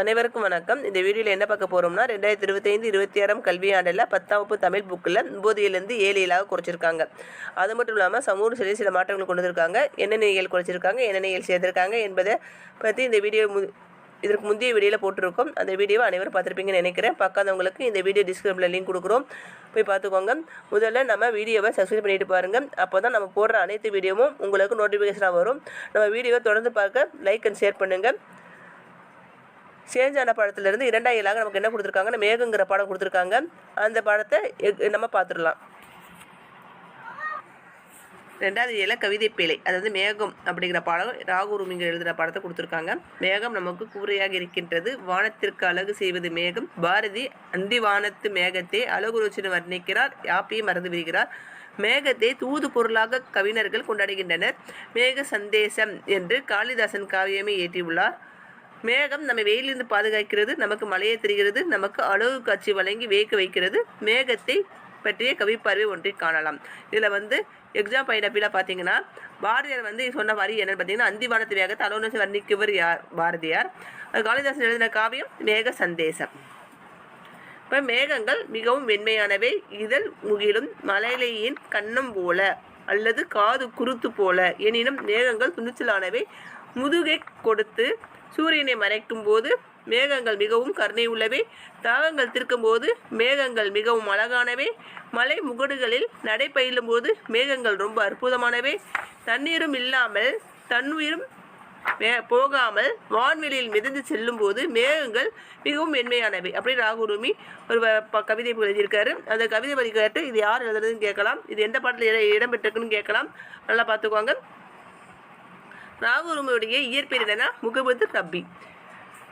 அனைவருக்கும் வணக்கம். இந்த வீடியோவில் என்ன பார்க்க போகிறோம்னா ரெண்டாயிரத்தி இருபத்தைந்து இருபத்தி ஆறாம் கல்வியாண்டில் பத்தாம் வகுப்பு தமிழ் புக்கில் ஒன்பதுலேருந்து ஏழு ஏழாக குறைச்சிருக்காங்க. அது மட்டும் இல்லாமல் சமூக சில சில மாற்றங்கள் கொண்டு வந்திருக்காங்க. என்னென்ன இயல் குறைச்சிருக்காங்க என்னென்ன இயல் சேர்த்திருக்காங்க என்பதை பற்றி இந்த வீடியோ மு இதற்கு முந்தைய வீடியோவில் போட்டிருக்கோம். அந்த வீடியோவை அனைவரும் பார்த்துருப்பீங்கன்னு நினைக்கிறேன். பார்க்காதவங்களுக்கு இந்த வீடியோ டிஸ்கிரிப்ஷனில் லிங்க் கொடுக்குறோம். போய் பார்த்துக்கோங்க. முதல்ல நம்ம வீடியோவை சப்ஸ்கிரைப் பண்ணிட்டு பாருங்கள் அப்போ தான் நம்ம போடுற அனைத்து வீடியோவும் உங்களுக்கு நோட்டிஃபிகேஷனாக வரும். நம்ம வீடியோவை தொடர்ந்து பார்க்க லைக் அண்ட் ஷேர் பண்ணுங்கள் சேஞ்சான படத்துலேருந்து இரண்டாம் இயலாக நமக்கு என்ன கொடுத்துருக்காங்கன்னா மேகங்கிற படம் கொடுத்துருக்காங்க. அந்த படத்தை எக்- நம்ம பார்த்துடலாம். ரெண்டாவது இயல கவிதை பேழை அதாவது மேகம் அப்படிங்கிற பாடம் ராகுருமிங்க எழுதுகிற படத்தை கொடுத்துருக்காங்க. மேகம் நமக்கு கூரையாக இருக்கின்றது. வானத்திற்கு அழகு செய்வது மேகம். பாரதி அந்தி வானத்து மேகத்தை அழகுருச்சினு வர்ணிக்கிறார். யாப்பையும் மறந்து விடுகிறார். மேகத்தை தூது பொருளாக கவிஞர்கள் கொண்டாடுகின்றனர். மேக சந்தேசம் என்று காளிதாசன் காவியமே இயற்றியுள்ளார். மேகம் நம்ம வெயிலிருந்து பாதுகாக்கிறது நமக்கு மழையை தெரிகிறது நமக்கு அழகு காட்சி வழங்கி வேக்க வைக்கிறது. மேகத்தை பற்றிய கவிப்பார்வை ஒன்றை காணலாம். இதில் வந்து எக்ஸாம் பாயிண்ட் ஆஃப் பார்த்தீங்கன்னா பாரதியார் வந்து சொன்ன வரி என்னன்னு பார்த்தீங்கன்னா அந்திவானத்து வேகத்தை அலோனசி வர்ணிக்கவர் யார் பாரதியார். காளிதாசன் எழுதின காவியம் மேக சந்தேசம். இப்போ மேகங்கள் மிகவும் மென்மையானவை இதழ் முகிலும் மலையிலேயின் கன்னம் போல அல்லது காது குருத்து போல. எனினும் மேகங்கள் துணிச்சலானவை. முதுகை கொடுத்து சூரியனை மறைக்கும் போது மேகங்கள் மிகவும் கருணை உள்ளவை தாகங்கள் திருக்கும் போது மேகங்கள் மிகவும் அழகானவை. மலை முகடுகளில் நடைபயிலும் போது மேகங்கள் ரொம்ப அற்புதமானவை. தண்ணீரும் இல்லாமல் தன்னுயிரும் மே போகாமல் வான்வெளியில் மிதந்து செல்லும் போது மேகங்கள் மிகவும் மென்மையானவை. அப்படி ராகுருமி ஒரு வ- ப- கவிதை எழுதியிருக்காரு. அந்த கவிதை பற்றி கேட்டு இது யார் எழுதுறதுன்னு கேட்கலாம். இது எந்த பாட்டில் இட இடம்பெற்றிருக்குன்னு கேட்கலாம். நல்லா பார்த்துக்கோங்க. ராகுருமியுடைய இயற்பெயர் என்னன்னா முகமது ரப்பி.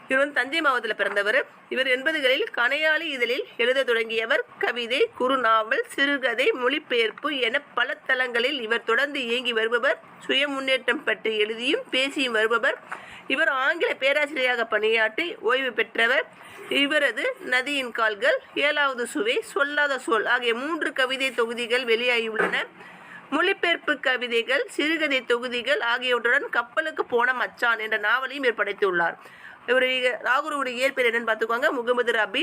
இவர் வந்து தஞ்சை மாவட்டத்தில் பிறந்தவர். இவர் எண்பதுகளில் கனையாளி இதழில் எழுதத் தொடங்கியவர். கவிதை குறுநாவல் சிறுகதை மொழிபெயர்ப்பு என பல தளங்களில் இவர் தொடர்ந்து இயங்கி வருபவர். சுய முன்னேற்றம் பற்றி எழுதியும் பேசியும் வருபவர். இவர் ஆங்கில பேராசிரியராக பணியாற்றி ஓய்வு பெற்றவர். இவரது நதியின் கால்கள் ஏழாவது சுவை சொல்லாத சொல் ஆகிய மூன்று கவிதை தொகுதிகள் வெளியாகியுள்ளன. மொழிபெயர்ப்பு கவிதைகள் சிறுகதை தொகுதிகள் ஆகியவற்றுடன் கப்பலுக்கு போன மச்சான் என்ற நாவலையும் இவர் படைத்துள்ளார் இவருடைய ராகுருடைய இயற்பெயர் என்னன்னு பார்த்துக்கோங்க. முகமது ரபி.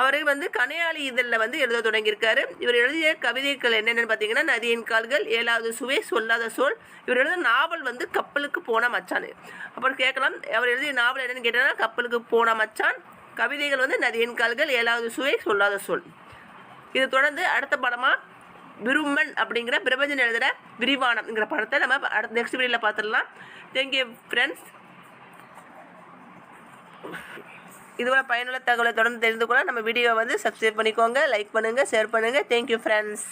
அவர் வந்து கனையாளி இதழில் வந்து எழுத தொடங்கியிருக்காரு. இவர் எழுதிய கவிதைகள் என்னென்னு பார்த்தீங்கன்னா நதியின் கால்கள் ஏழாவது சுவை சொல்லாத சொல். இவர் எழுதிய நாவல் வந்து கப்பலுக்கு போன மச்சான். அப்புறம் கேட்கலாம் அவர் எழுதிய நாவல் என்னென்னு கேட்டால் கப்பலுக்கு போன மச்சான். கவிதைகள் வந்து நதியின் கால்கள் ஏழாவது சுவை சொல்லாத சொல். இது தொடர்ந்து அடுத்த படமாக விரும்மன் அப்படிங்கிற பிரபஞ்சன் எழுதுகிற விரிவானம்ங்கிற படத்தை நம்ம அடுத்த நெக்ஸ்ட் வீடியோவில் பார்த்துடலாம். தேங்க்யூ ஃப்ரெண்ட்ஸ் இதுவரை பயனுள்ள தகவலை தொடர்ந்து தெரிந்து கொள்ள நம்ம வீடியோவை வந்து சப்ஸ்கிரைப் பண்ணிக்கோங்க லைக் பண்ணுங்கள் ஷேர் பண்ணுங்கள் தேங்க்யூ ஃப்ரெண்ட்ஸ்